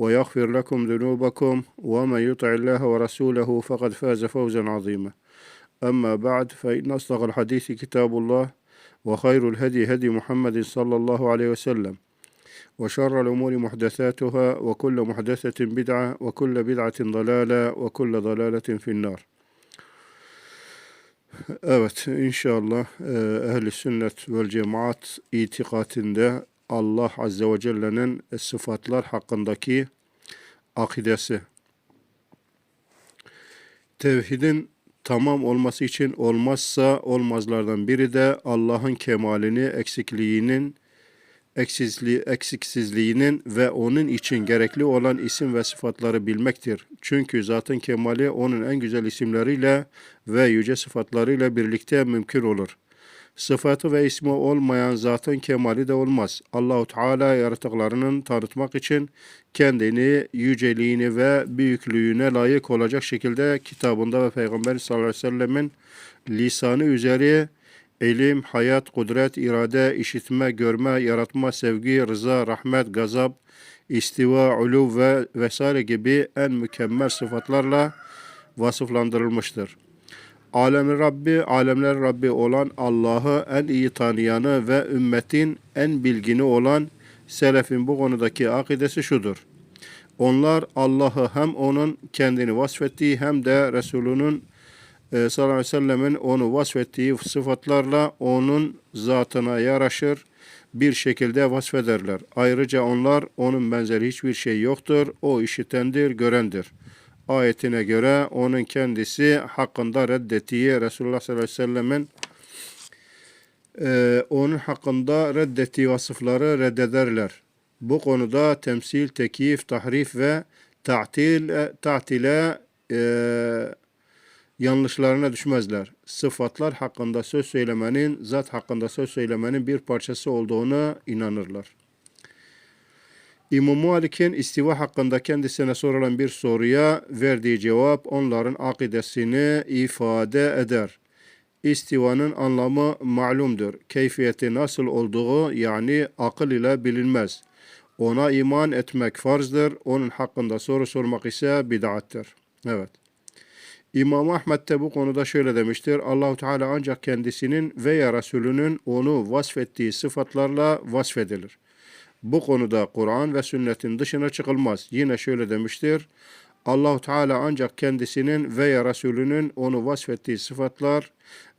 ويغفر لكم ذنوبكم ومن يطع الله ورسوله فقد فاز فوزا عظيما. أما بعد فإن أصدق الحديث كتاب الله وخير الهدي هدي محمد صلى الله عليه وسلم وشر الأمور محدثاتها وكل محدثة بدعة وكل بدعة ضلالة وكل ضلالة في النار. Evet inşallah ehli sünnet vel cemaat itikatinde Allah Azze ve Celle'nin sıfatlar hakkındaki akidesi. Tevhidin tamam olması için olmazsa olmazlardan biri de Allah'ın kemalini, eksikliğinin, eksizliği, eksiksizliğinin ve onun için gerekli olan isim ve sıfatları bilmektir. Çünkü zatın kemali onun en güzel isimleriyle ve yüce sıfatlarıyla birlikte mümkün olur. Sıfatı ve ismi olmayan zatın kemali de olmaz. Allahu Teala yaratıklarının tanıtmak için kendini, yüceliğini ve büyüklüğüne layık olacak şekilde kitabında ve Peygamber sallallahu aleyhi ve sellemin lisanı üzeri ilim, hayat, kudret, irade, işitme, görme, yaratma, sevgi, rıza, rahmet, gazap, istiva, ulu ve vesaire gibi en mükemmel sıfatlarla vasıflandırılmıştır. Alemin Rabbi, alemler Rabbi olan Allah'ı en iyi tanıyanı ve ümmetin en bilgini olan selefin bu konudaki akidesi şudur. Onlar Allah'ı hem onun kendini vasfettiği hem de Resulünün e, sallallahu aleyhi ve sellemin onu vasfettiği sıfatlarla onun zatına yaraşır bir şekilde vasfederler. Ayrıca onlar onun benzeri hiçbir şey yoktur. O işitendir, görendir ayetine göre onun kendisi hakkında reddettiği Resulullah sallallahu aleyhi ve sellemin e, onun hakkında reddettiği vasıfları reddederler. Bu konuda temsil, tekif, tahrif ve ta'til, ta'tile e, yanlışlarına düşmezler. Sıfatlar hakkında söz söylemenin, zat hakkında söz söylemenin bir parçası olduğunu inanırlar. İmam Malik'in istiva hakkında kendisine sorulan bir soruya verdiği cevap onların akidesini ifade eder. İstivanın anlamı malumdur. Keyfiyeti nasıl olduğu yani akıl ile bilinmez. Ona iman etmek farzdır. Onun hakkında soru sormak ise bid'attir. Evet. İmam Ahmet de bu konuda şöyle demiştir. Allahu Teala ancak kendisinin veya Resulünün onu vasfettiği sıfatlarla vasfedilir. Bu konuda Kur'an ve sünnetin dışına çıkılmaz. Yine şöyle demiştir. Allahu Teala ancak kendisinin veya Resulünün onu vasfettiği sıfatlar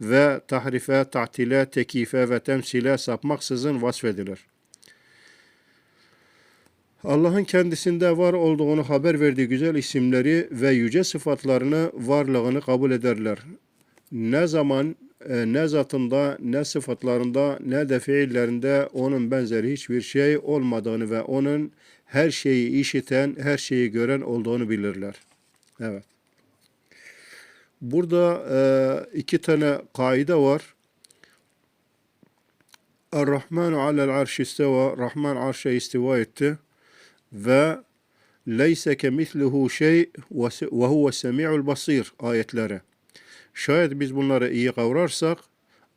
ve tahrife, ta'tile, tekife ve temsile sapmaksızın vasfedilir. Allah'ın kendisinde var olduğunu haber verdiği güzel isimleri ve yüce sıfatlarını, varlığını kabul ederler. Ne zaman ne zatında, ne sıfatlarında, ne de fiillerinde onun benzeri hiçbir şey olmadığını ve onun her şeyi işiten, her şeyi gören olduğunu bilirler. Evet. Burada e, iki tane kaide var. Er-Rahmanu alel arş isteva, Rahman arşa istiva etti ve leyse kemislihu şey ve huve semi'ul basir ayetleri. Şayet biz bunları iyi kavrarsak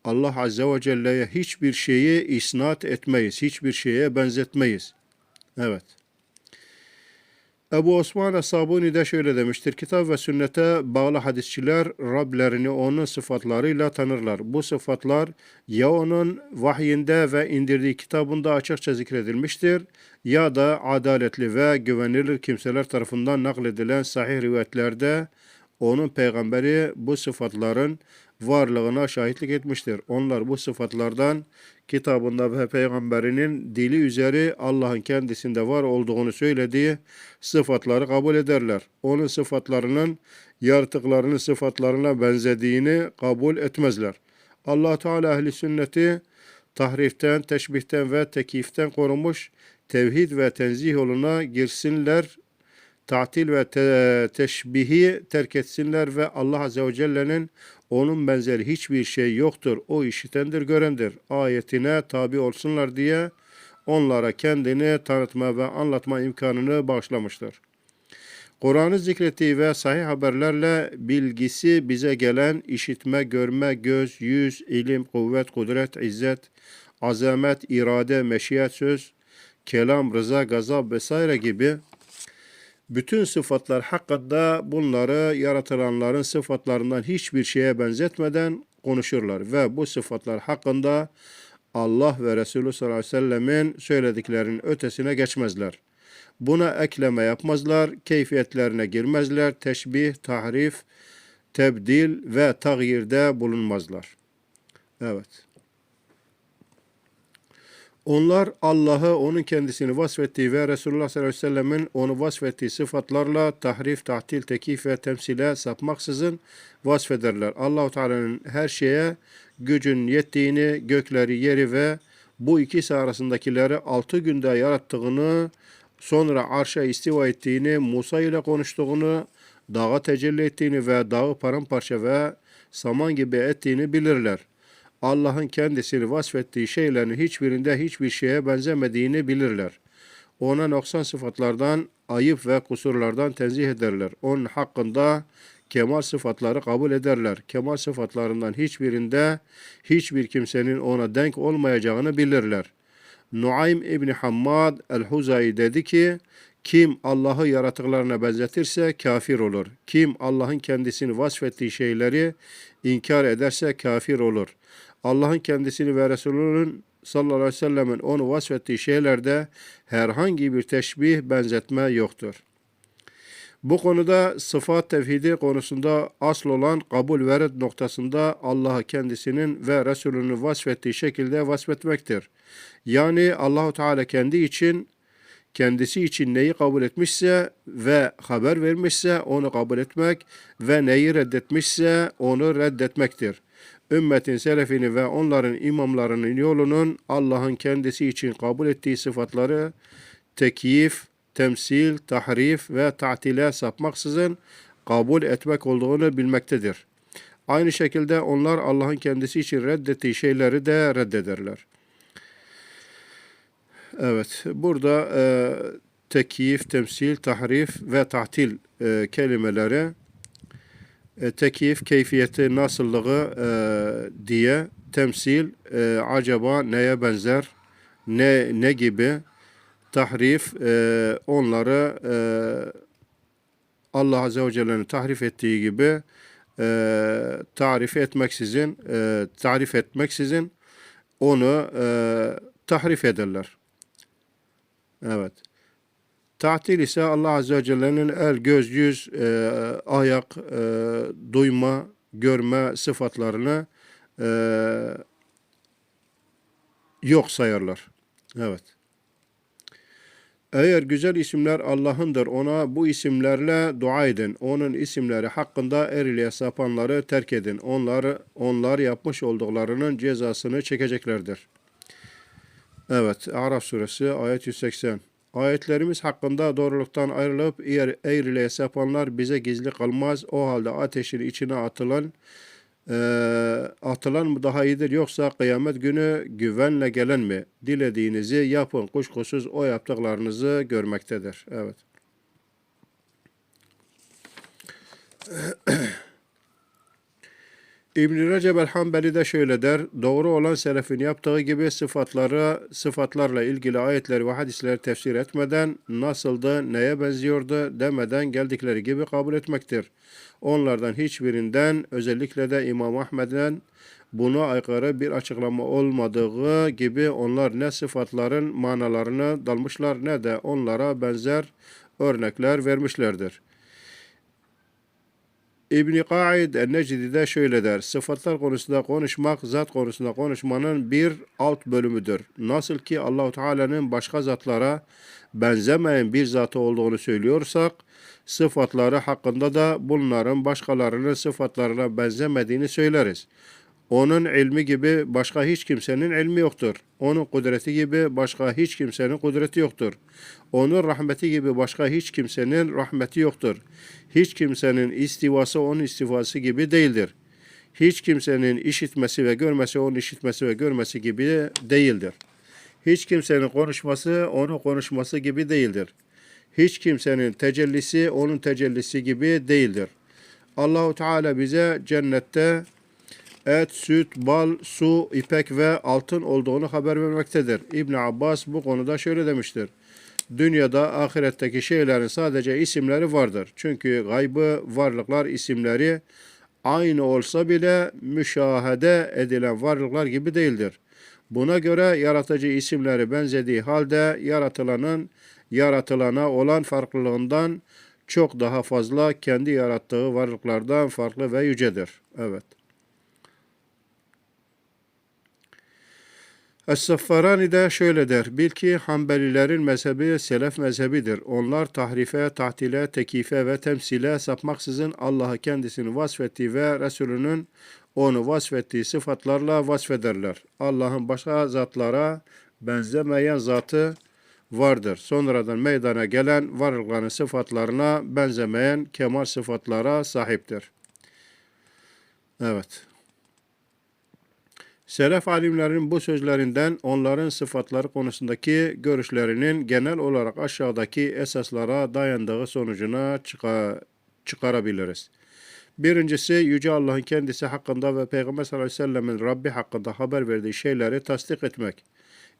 Allah Azze ve Celle'ye hiçbir şeyi isnat etmeyiz. Hiçbir şeye benzetmeyiz. Evet. Ebu Osman Sabuni de şöyle demiştir. Kitap ve sünnete bağlı hadisçiler Rablerini onun sıfatlarıyla tanırlar. Bu sıfatlar ya onun vahyinde ve indirdiği kitabında açıkça zikredilmiştir ya da adaletli ve güvenilir kimseler tarafından nakledilen sahih rivayetlerde onun peygamberi bu sıfatların varlığına şahitlik etmiştir. Onlar bu sıfatlardan kitabında ve peygamberinin dili üzeri Allah'ın kendisinde var olduğunu söylediği sıfatları kabul ederler. Onun sıfatlarının yaratıklarının sıfatlarına benzediğini kabul etmezler. Allah Teala ehli sünneti tahriften, teşbihten ve tekiften korumuş, tevhid ve tenzih yoluna girsinler, tatil ve te- teşbihi terk etsinler ve Allah Azze ve Celle'nin onun benzeri hiçbir şey yoktur, o işitendir, görendir ayetine tabi olsunlar diye onlara kendini tanıtma ve anlatma imkanını bağışlamıştır. Kur'an'ı zikrettiği ve sahih haberlerle bilgisi bize gelen işitme, görme, göz, yüz, ilim, kuvvet, kudret, izzet, azamet, irade, meşiyet, söz, kelam, rıza, gazap vesaire gibi bütün sıfatlar hakkında bunları yaratılanların sıfatlarından hiçbir şeye benzetmeden konuşurlar ve bu sıfatlar hakkında Allah ve Resulü sallallahu aleyhi ve sellemin söylediklerinin ötesine geçmezler. Buna ekleme yapmazlar, keyfiyetlerine girmezler, teşbih, tahrif, tebdil ve tagyirde bulunmazlar. Evet. Onlar Allah'ı onun kendisini vasfettiği ve Resulullah sallallahu aleyhi ve sellemin onu vasfettiği sıfatlarla tahrif, tahtil, tekif ve temsile sapmaksızın vasfederler. Allahu Teala'nın her şeye gücün yettiğini, gökleri, yeri ve bu ikisi arasındakileri altı günde yarattığını, sonra arşa istiva ettiğini, Musa ile konuştuğunu, dağa tecelli ettiğini ve dağı paramparça ve saman gibi ettiğini bilirler. Allah'ın kendisini vasfettiği şeylerin hiçbirinde hiçbir şeye benzemediğini bilirler. Ona noksan sıfatlardan, ayıp ve kusurlardan tenzih ederler. Onun hakkında kemal sıfatları kabul ederler. Kemal sıfatlarından hiçbirinde hiçbir kimsenin ona denk olmayacağını bilirler. Nuaym İbni Hammad el-Huzayi dedi ki, kim Allah'ı yaratıklarına benzetirse kafir olur. Kim Allah'ın kendisini vasfettiği şeyleri inkar ederse kafir olur. Allah'ın kendisini ve Resulünün sallallahu aleyhi ve sellemin onu vasfettiği şeylerde herhangi bir teşbih benzetme yoktur. Bu konuda sıfat tevhidi konusunda asıl olan kabul ve red noktasında Allah'ı kendisinin ve Resulünün vasfettiği şekilde vasfetmektir. Yani Allahu Teala kendi için kendisi için neyi kabul etmişse ve haber vermişse onu kabul etmek ve neyi reddetmişse onu reddetmektir. Ümmetin selefini ve onların imamlarının yolunun Allah'ın kendisi için kabul ettiği sıfatları tekyif, temsil, tahrif ve ta'tile sapmaksızın kabul etmek olduğunu bilmektedir. Aynı şekilde onlar Allah'ın kendisi için reddettiği şeyleri de reddederler. Evet, burada e, tekyif, temsil, tahrif ve tahtil e, kelimeleri e, tekyif, keyfiyeti, nasıllığı e, diye temsil, e, acaba neye benzer, ne ne gibi, tahrif, e, onları e, Allah Azze ve Celle'nin tahrif ettiği gibi e, tarif etmeksizin, e, tarif etmeksizin onu e, tahrif ederler. Evet. Tatil ise Allah Azze ve Celle'nin el, göz, yüz, e, ayak, e, duyma, görme sıfatlarını e, yok sayarlar. Evet. Eğer güzel isimler Allah'ındır, ona bu isimlerle dua edin. Onun isimleri hakkında eriliğe sapanları terk edin. Onlar, onlar yapmış olduklarının cezasını çekeceklerdir. Evet, Araf suresi ayet 180. Ayetlerimiz hakkında doğruluktan ayrılıp eğriliğe sapanlar bize gizli kalmaz. O halde ateşin içine atılan e, atılan mı daha iyidir yoksa kıyamet günü güvenle gelen mi? Dilediğinizi yapın. Kuşkusuz o yaptıklarınızı görmektedir. Evet. İbn Recep el-Hanbeli de şöyle der. Doğru olan selefin yaptığı gibi sıfatları, sıfatlarla ilgili ayetleri ve hadisleri tefsir etmeden nasıldı, neye benziyordu demeden geldikleri gibi kabul etmektir. Onlardan hiçbirinden özellikle de İmam Ahmed'den buna aykırı bir açıklama olmadığı gibi onlar ne sıfatların manalarını dalmışlar ne de onlara benzer örnekler vermişlerdir. İbni Qaid el-Necdi de şöyle der. Sıfatlar konusunda konuşmak, zat konusunda konuşmanın bir alt bölümüdür. Nasıl ki Allahu Teala'nın başka zatlara benzemeyen bir zatı olduğunu söylüyorsak, sıfatları hakkında da bunların başkalarının sıfatlarına benzemediğini söyleriz. Onun ilmi gibi başka hiç kimsenin ilmi yoktur. Onun kudreti gibi başka hiç kimsenin kudreti yoktur. Onun rahmeti gibi başka hiç kimsenin rahmeti yoktur. Hiç kimsenin istivası onun istivası gibi değildir. Hiç kimsenin işitmesi ve görmesi onun işitmesi ve görmesi gibi değildir. Hiç kimsenin konuşması onun konuşması gibi değildir. Hiç kimsenin tecellisi onun tecellisi gibi değildir. Allahu Teala bize cennette et, süt, bal, su, ipek ve altın olduğunu haber vermektedir. İbn Abbas bu konuda şöyle demiştir. Dünyada ahiretteki şeylerin sadece isimleri vardır. Çünkü gaybı varlıklar isimleri aynı olsa bile müşahede edilen varlıklar gibi değildir. Buna göre yaratıcı isimleri benzediği halde yaratılanın yaratılana olan farklılığından çok daha fazla kendi yarattığı varlıklardan farklı ve yücedir. Evet. Es-Saffarani de şöyle der. Bil ki Hanbelilerin mezhebi selef mezhebidir. Onlar tahrife, tahtile, tekife ve temsile sapmaksızın Allah'ı kendisini vasfettiği ve Resulünün onu vasfettiği sıfatlarla vasfederler. Allah'ın başka zatlara benzemeyen zatı vardır. Sonradan meydana gelen varlıkların sıfatlarına benzemeyen kemal sıfatlara sahiptir. Evet. Selef alimlerinin bu sözlerinden onların sıfatları konusundaki görüşlerinin genel olarak aşağıdaki esaslara dayandığı sonucuna çıka- çıkarabiliriz. Birincisi Yüce Allah'ın kendisi hakkında ve Peygamber sallallahu aleyhi ve sellemin Rabbi hakkında haber verdiği şeyleri tasdik etmek.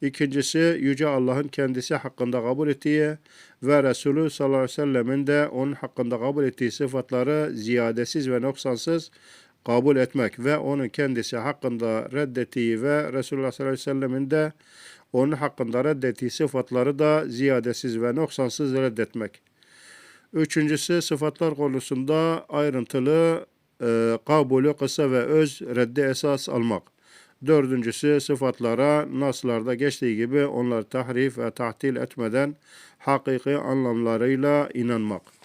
İkincisi Yüce Allah'ın kendisi hakkında kabul ettiği ve Resulü sallallahu aleyhi ve sellemin de onun hakkında kabul ettiği sıfatları ziyadesiz ve noksansız kabul etmek ve onun kendisi hakkında reddettiği ve Resulullah sallallahu aleyhi ve sellemin de onun hakkında reddettiği sıfatları da ziyadesiz ve noksansız reddetmek. Üçüncüsü sıfatlar konusunda ayrıntılı e, kabulü kısa ve öz reddi esas almak. Dördüncüsü sıfatlara naslarda geçtiği gibi onları tahrif ve tahtil etmeden hakiki anlamlarıyla inanmak.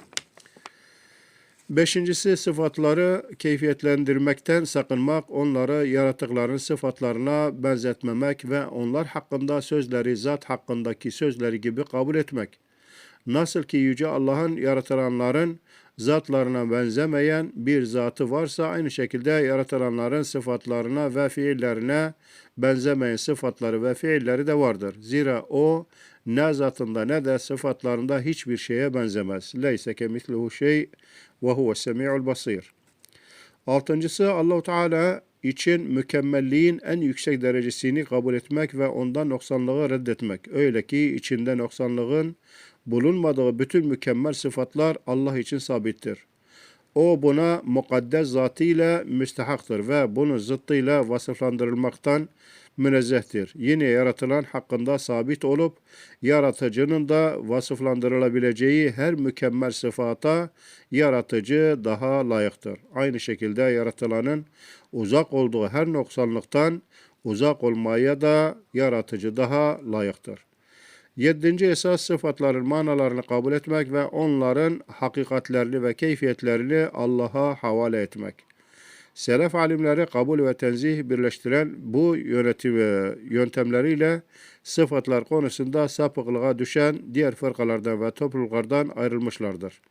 Beşincisi sıfatları keyfiyetlendirmekten sakınmak, onları yaratıkların sıfatlarına benzetmemek ve onlar hakkında sözleri zat hakkındaki sözleri gibi kabul etmek. Nasıl ki Yüce Allah'ın yaratılanların zatlarına benzemeyen bir zatı varsa aynı şekilde yaratılanların sıfatlarına ve fiillerine benzemeyen sıfatları ve fiilleri de vardır. Zira o ne zatında ne de sıfatlarında hiçbir şeye benzemez. Leyse kemisluhu şey ve huve semi'ul basir. Altıncısı Allahu Teala için mükemmelliğin en yüksek derecesini kabul etmek ve ondan noksanlığı reddetmek. Öyle ki içinde noksanlığın bulunmadığı bütün mükemmel sıfatlar Allah için sabittir. O buna mukaddes zatıyla müstehaktır ve bunun zıttıyla vasıflandırılmaktan münezzehtir. Yine yaratılan hakkında sabit olup yaratıcının da vasıflandırılabileceği her mükemmel sıfata yaratıcı daha layıktır. Aynı şekilde yaratılanın uzak olduğu her noksanlıktan uzak olmaya da yaratıcı daha layıktır. Yedinci esas sıfatların manalarını kabul etmek ve onların hakikatlerini ve keyfiyetlerini Allah'a havale etmek. Selef alimleri kabul ve tenzih birleştiren bu yönetim yöntemleriyle sıfatlar konusunda sapıklığa düşen diğer fırkalardan ve topluluklardan ayrılmışlardır.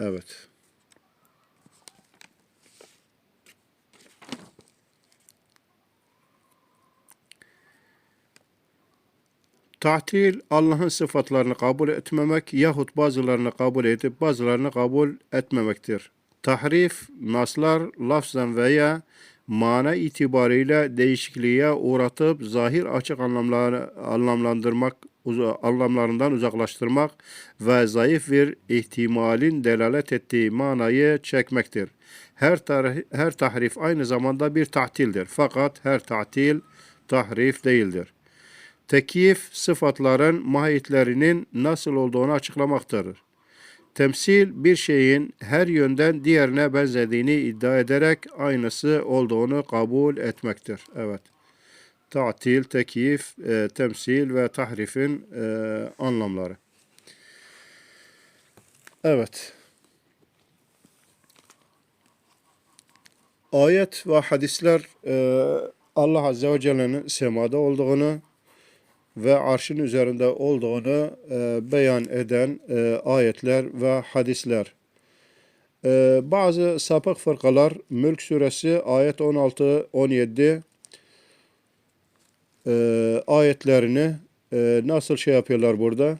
Evet. Tahtil Allah'ın sıfatlarını kabul etmemek yahut bazılarını kabul edip bazılarını kabul etmemektir. Tahrif, naslar lafzan veya mana itibariyle değişikliğe uğratıp zahir açık anlamları anlamlandırmak, anlamlarından uzaklaştırmak ve zayıf bir ihtimalin delalet ettiği manayı çekmektir. Her, her tahrif aynı zamanda bir tahtildir. Fakat her tahtil tahrif değildir. Tekyif sıfatların mahiyetlerinin nasıl olduğunu açıklamaktadır. Temsil bir şeyin her yönden diğerine benzediğini iddia ederek aynısı olduğunu kabul etmektir. Evet. Ta'til, tekyif, e, temsil ve tahrifin e, anlamları. Evet. Ayet ve hadisler e, Allah Azze ve Celle'nin semada olduğunu ve arşın üzerinde olduğunu e, beyan eden e, ayetler ve hadisler. E, bazı sapık fırkalar Mülk suresi ayet 16-17 e, ayetlerini e, nasıl şey yapıyorlar burada?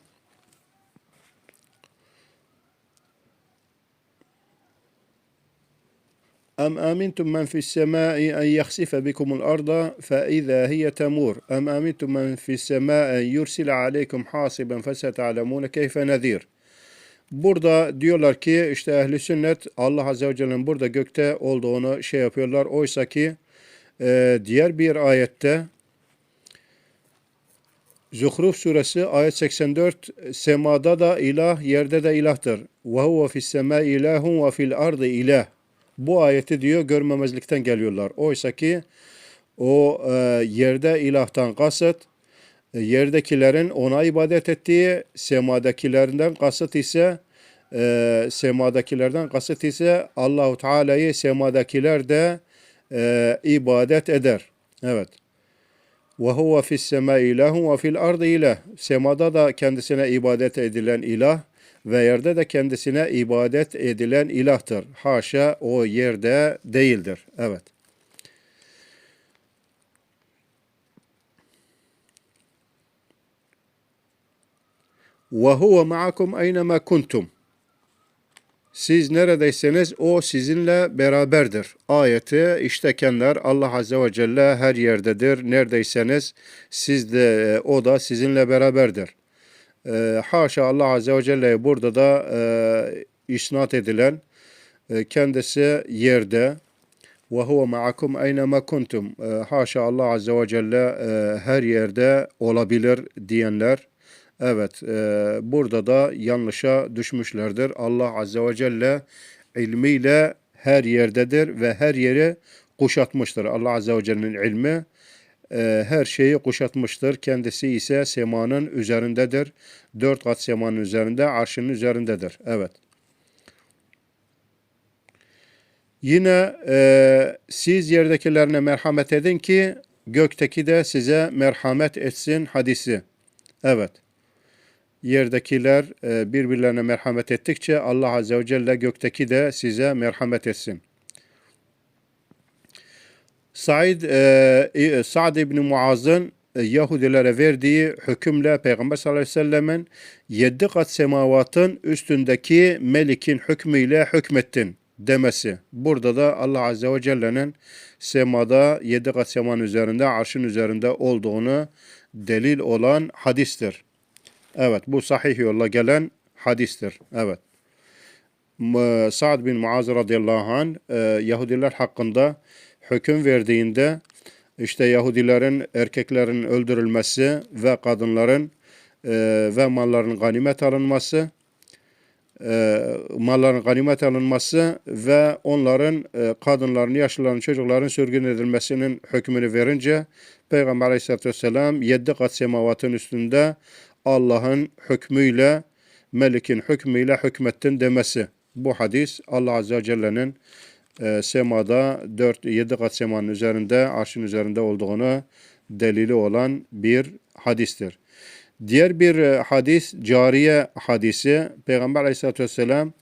أم أمنتم من في السماء أن يخسف بكم الأرض فإذا هي تمور أم أمنتم من في السماء أن يرسل عليكم حاصبا فستعلمون كيف نذير Burada diyorlar ki işte ehli sünnet Allah Azze ve Celle'nin burada gökte olduğunu şey yapıyorlar. Oysa ki e, diğer bir ayette Zuhruf suresi ayet 84 semada da ilah yerde de ilahtır. Ve huve fis semâ ilahun ve fil ardı ilah. Bu ayeti diyor görmemezlikten geliyorlar. Oysa ki o e, yerde ilahtan kasıt e, yerdekilerin ona ibadet ettiği semadakilerinden kasıt ise e, semadakilerden kasıt ise Allahu Teala'yı semadakiler de e, ibadet eder. Evet. Ve huve fis sema ilahun ve fil ardı ilah. Semada da kendisine ibadet edilen ilah ve yerde de kendisine ibadet edilen ilahtır. Haşa o yerde değildir. Evet. Ve huve ma'akum eynema kuntum. Siz neredeyseniz o sizinle beraberdir. Ayeti iştekenler Allah Azze ve Celle her yerdedir. Neredeyseniz siz de o da sizinle beraberdir. E, haşa Allah Azze ve Celle'ye burada da e, isnat edilen e, kendisi yerde ve huve ma'akum eynema kuntum. E, haşa Allah Azze ve Celle e, her yerde olabilir diyenler Evet, e, burada da yanlışa düşmüşlerdir. Allah Azze ve Celle ilmiyle her yerdedir ve her yeri kuşatmıştır. Allah Azze ve Celle'nin ilmi e, her şeyi kuşatmıştır. Kendisi ise semanın üzerindedir. Dört kat semanın üzerinde, arşının üzerindedir. Evet. Yine e, siz yerdekilerine merhamet edin ki gökteki de size merhamet etsin hadisi. Evet yerdekiler e, birbirlerine merhamet ettikçe Allah Azze ve Celle gökteki de size merhamet etsin. Said e, Sa'd ibn Muaz'ın e, Yahudilere verdiği hükümle Peygamber sallallahu aleyhi ve sellemin yedi kat semavatın üstündeki melikin hükmüyle hükmettin demesi. Burada da Allah Azze ve Celle'nin semada yedi kat semanın üzerinde, arşın üzerinde olduğunu delil olan hadistir. Evet bu sahih yolla gelen hadistir. Evet. Sa'd bin Muaz radıyallahu anh e, Yahudiler hakkında hüküm verdiğinde işte Yahudilerin erkeklerin öldürülmesi ve kadınların e, ve malların ganimet alınması e, malların ganimet alınması ve onların e, kadınların, yaşlıların, çocukların sürgün edilmesinin hükmünü verince Peygamber Aleyhisselatü Vesselam yedi kat semavatın üstünde Allah'ın hükmüyle, Melik'in hükmüyle hükmettin demesi. Bu hadis Allah Azze ve Celle'nin e, semada 4-7 kat semanın üzerinde, arşın üzerinde olduğunu delili olan bir hadistir. Diğer bir e, hadis cariye hadisi. Peygamber Aleyhisselatü Vesselam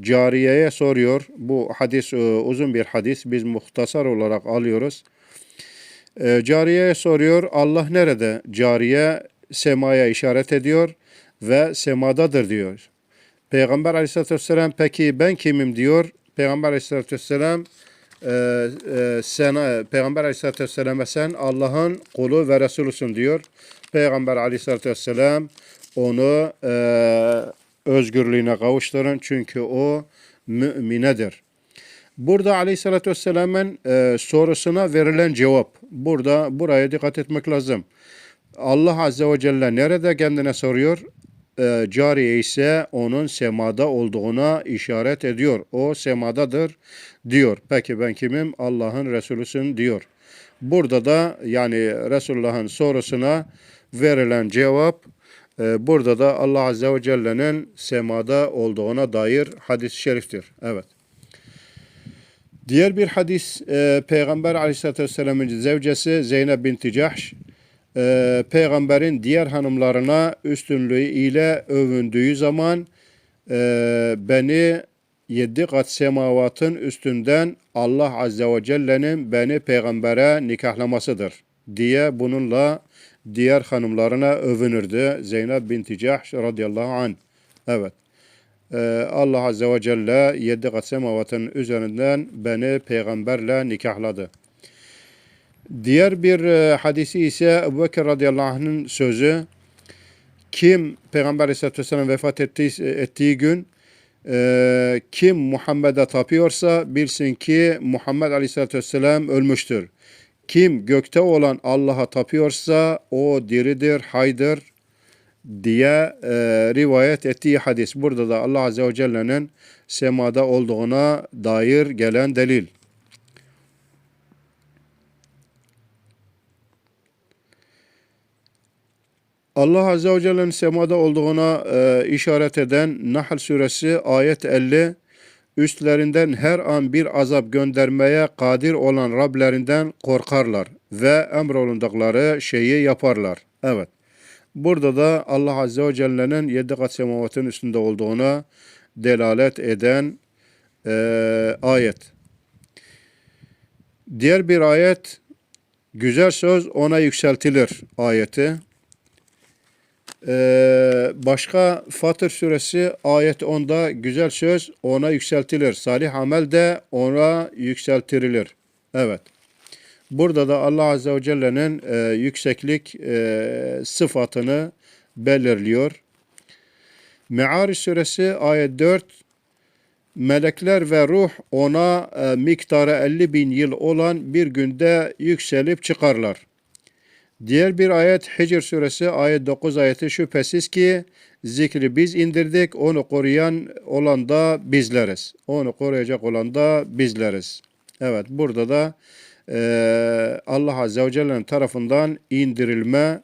cariyeye soruyor. Bu hadis e, uzun bir hadis. Biz muhtasar olarak alıyoruz. E, cariyeye soruyor Allah nerede? Cariye semaya işaret ediyor ve semadadır diyor. Peygamber aleyhissalatü vesselam peki ben kimim diyor. Peygamber aleyhissalatü vesselam e, e, sen, Peygamber aleyhissalatü vesselam'a sen Allah'ın kulu ve Resulüsün diyor. Peygamber aleyhissalatü vesselam onu e, özgürlüğüne kavuşturun çünkü o müminedir. Burada aleyhissalatü vesselamın e, sorusuna verilen cevap. Burada buraya dikkat etmek lazım. Allah Azze ve Celle nerede kendine soruyor? Ee, cariye ise onun semada olduğuna işaret ediyor. O semadadır diyor. Peki ben kimim? Allah'ın Resulüsün diyor. Burada da yani Resulullah'ın sorusuna verilen cevap e, burada da Allah Azze ve Celle'nin semada olduğuna dair hadis-i şeriftir. Evet. Diğer bir hadis e, Peygamber Aleyhisselatü Vesselam'ın zevcesi Zeynep binti Cahş e, peygamberin diğer hanımlarına üstünlüğü ile övündüğü zaman e, beni yedi kat semavatın üstünden Allah Azze ve Celle'nin beni peygambere nikahlamasıdır diye bununla diğer hanımlarına övünürdü. Zeynep binti Cahş radıyallahu anh. Evet. Ee, Allah Azze ve Celle yedi kat semavatın üzerinden beni peygamberle nikahladı. Diğer bir e, hadisi ise Ebu Bekir radıyallahu anh'ın sözü. Kim Peygamber aleyhissalatü vesselam vefat ettiği, ettiği gün e, kim Muhammed'e tapıyorsa bilsin ki Muhammed aleyhissalatü vesselam ölmüştür. Kim gökte olan Allah'a tapıyorsa o diridir, haydır diye e, rivayet ettiği hadis. Burada da Allah Azze ve Celle'nin semada olduğuna dair gelen delil. Allah Azze ve Celle'nin semada olduğuna e, işaret eden Nahl suresi ayet 50 üstlerinden her an bir azap göndermeye kadir olan Rablerinden korkarlar ve emrolundukları şeyi yaparlar. Evet. Burada da Allah Azze ve Celle'nin yedi kat semavatın üstünde olduğuna delalet eden e, ayet. Diğer bir ayet güzel söz ona yükseltilir ayeti. Ee, başka Fatır suresi ayet 10'da güzel söz ona yükseltilir. Salih amel de ona yükseltirilir. Evet. Burada da Allah Azze ve Celle'nin e, yükseklik e, sıfatını belirliyor. Me'ariş suresi ayet 4 Melekler ve ruh ona e, miktarı 50 bin yıl olan bir günde yükselip çıkarlar. Diğer bir ayet Hicr suresi ayet 9 ayeti şüphesiz ki zikri biz indirdik onu koruyan olan da bizleriz. Onu koruyacak olan da bizleriz. Evet burada da e, Allah Azze ve Celle'nin tarafından indirilme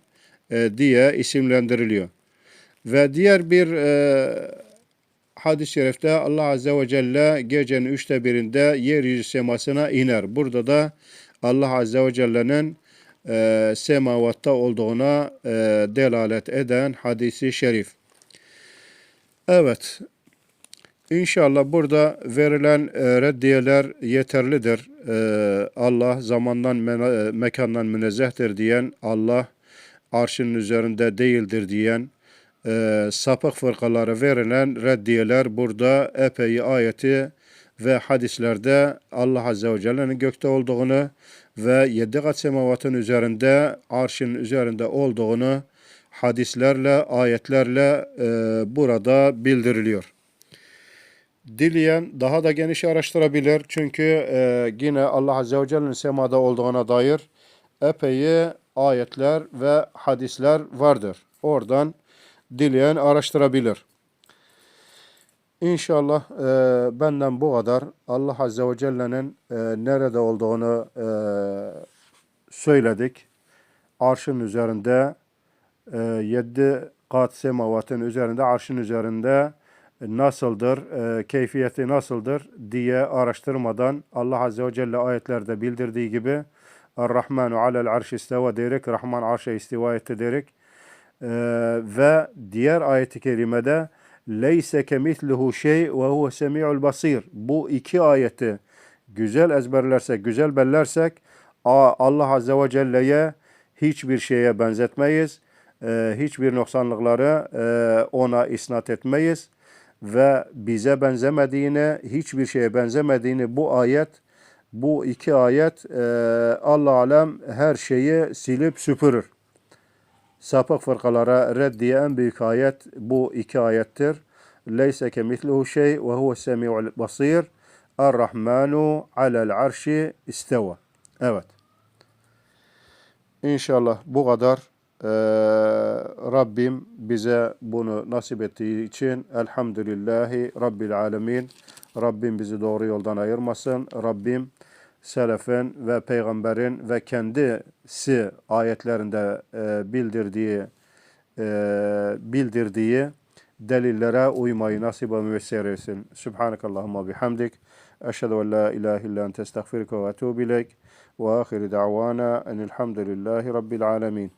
e, diye isimlendiriliyor. Ve diğer bir e, hadis-i şerifte Allah Azze ve Celle gecenin üçte birinde yeryüzü semasına iner. Burada da Allah Azze ve Celle'nin e, semavatta olduğuna e, delalet eden hadisi şerif. Evet, İnşallah burada verilen e, reddiyeler yeterlidir. E, Allah zamandan, mena, e, mekandan münezzehtir diyen, Allah arşının üzerinde değildir diyen, e, sapık fırkalara verilen reddiyeler burada epey ayeti ve hadislerde Allah Azze ve Celle'nin gökte olduğunu ve yedi kat semavatın üzerinde, arşın üzerinde olduğunu hadislerle, ayetlerle e, burada bildiriliyor. Dileyen daha da geniş araştırabilir. Çünkü e, yine Allah Azze ve Celle'nin semada olduğuna dair epey ayetler ve hadisler vardır. Oradan dileyen araştırabilir. İnşallah e, benden bu kadar. Allah Azze ve Celle'nin e, nerede olduğunu e, söyledik. Arşın üzerinde e, yedi kat semavatın üzerinde, arşın üzerinde nasıldır, e, keyfiyeti nasıldır diye araştırmadan Allah Azze ve Celle ayetlerde bildirdiği gibi Er-Rahmanu alel arş isteva diyerek, Rahman arşa istiva etti diyerek e, ve diğer ayeti kerimede Leyse kemitluhu şey ve huve semi'ul basir. Bu iki ayeti güzel ezberlersek, güzel bellersek Allah Azze ve Celle'ye hiçbir şeye benzetmeyiz. E, hiçbir noksanlıkları e, ona isnat etmeyiz. Ve bize benzemediğini, hiçbir şeye benzemediğini bu ayet, bu iki ayet e, Allah alem her şeyi silip süpürür sapık fırkalara reddiye en büyük ayet bu iki ayettir. Leyse kemitluhu şey ve huve semi'ul basir. Er-Rahmanu alel arşi isteva. Evet. İnşallah bu kadar. Ee, Rabbim bize bunu nasip ettiği için elhamdülillahi Rabbil alemin. Rabbim bizi doğru yoldan ayırmasın. Rabbim selefin ve peygamberin ve kendisi ayetlerinde e, bildirdiği e, bildirdiği delillere uymayı nasip ve müyesser etsin. Subhanakallahumma bihamdik. Eşhedü en la ilahe illa ente estağfiruke ve etûbü ileyk. Ve ahiri da'vana enilhamdülillahi rabbil alemin.